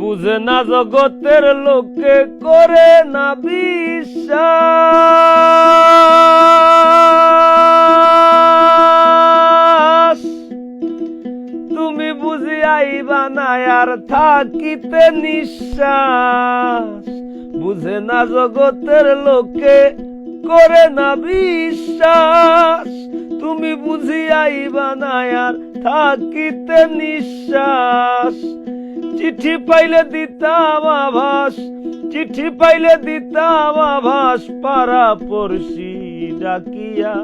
বুঝে না জগতের লোকে করে না বিশ্বাস। তুমি বুঝি আইবা না আর থাকিতে নিঃশ্বাস। বুঝে না জগতের লোকে করে না বিশ্বাস। তুমি বুঝি আইবা না আর থাকিতে নিঃশ্বাস। চিঠি পাইলে দিতাম আভাস, চিঠি পাইলে দিতাম আভাস, পাড়া পড়শি ডাকিয়া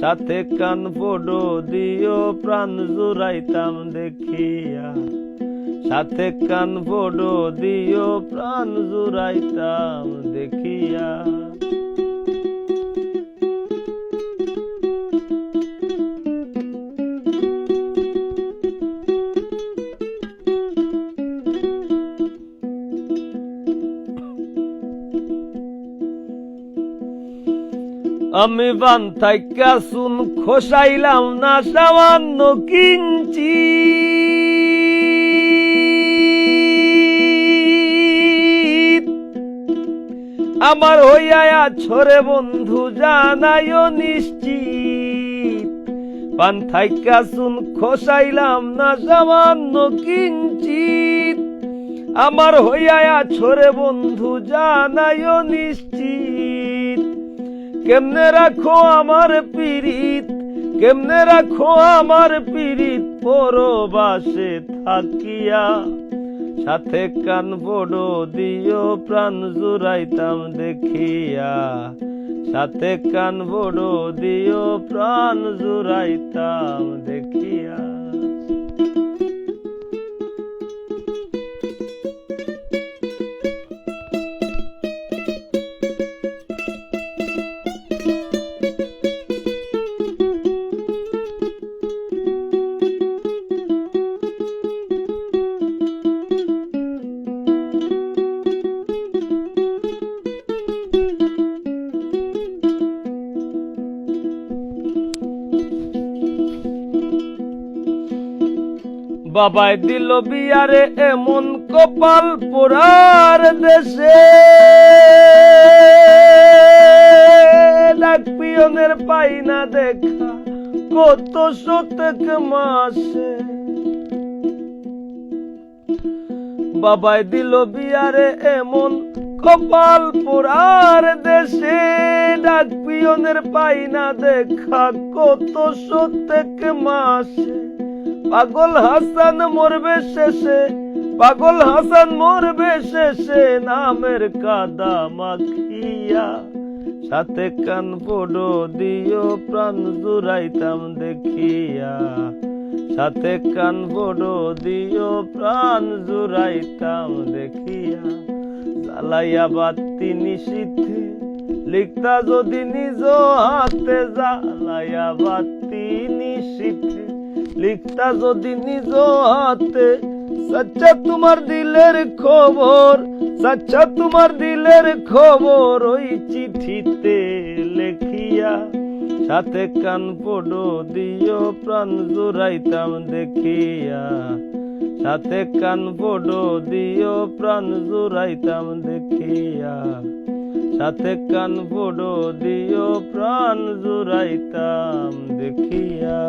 সাথে কান পড়ো দিও, প্রাণ জুড়াইতাম দেখিয়া। সাথে কান পড়ো দিও, প্রাণ জুড়াইতাম দেখিয়া। আমি বান থাইকা শুন খোসাইলাম না সামান্য কিঞ্চি। আমার হইয়া ছরে বন্ধু জানাইও নিশ্চিত। পান থাইকা শুন খোসাইলাম না সামান্য কিঞ্চিত আমার হইয়া ছরে বন্ধু জানাইও নিশ্চিত। কেমনে রাখো আমার পীড়িত? কেমনে রাখো আমার পীড়িত? পরবাসে থাকিয়া সাথে কান বড় দিও, প্রাণ জুড়াইতাম দেখিয়া। সাথে কান বড় দিও, প্রাণ জুড়াইতাম দেখিয়া। বাবাই দিল বিয়ারে এমন কপাল পোড়ার দেশে। পিয়নের পাই না দেখা কত শতক মাসে। বাবাই দিল বিয়ারে এমন কপাল পোড়ার দেশে। ডাক পিয়নের পাই না দেখা কত শতক মাসে। পাগল হাসান মরবে শেষে, পাগল হাসান মরবে শেষে, নামের কাদা মাখিয়া সাথে কান পড়ো দিও, প্রাণ জুড়াইতাম দেখিয়া। সাথে কান পড়ো দিও, প্রাণ জুড়াইতাম দেখিয়া। জ্বালাইয়া বাতি নিশীথে লিখতা যদি নিজ হাতে, জ্বালাইয়া বাতি নিশীথে লিখতা যদি নিজ হাতে, সচ্চা তোমার দিলের খবর, সচ্চা তোমার দিলের খবর ওই চিঠিতে লেখিয়া, সাথে কান পড়ো দিও, প্রাণ জুড়াইতাম দেখিয়া। সাথে কান পড়ো দিও, প্রাণ জুড়াইতাম দেখিয়া। সাথে কান পড়ো দিও, প্রাণ জুড়াইতাম দেখিয়া।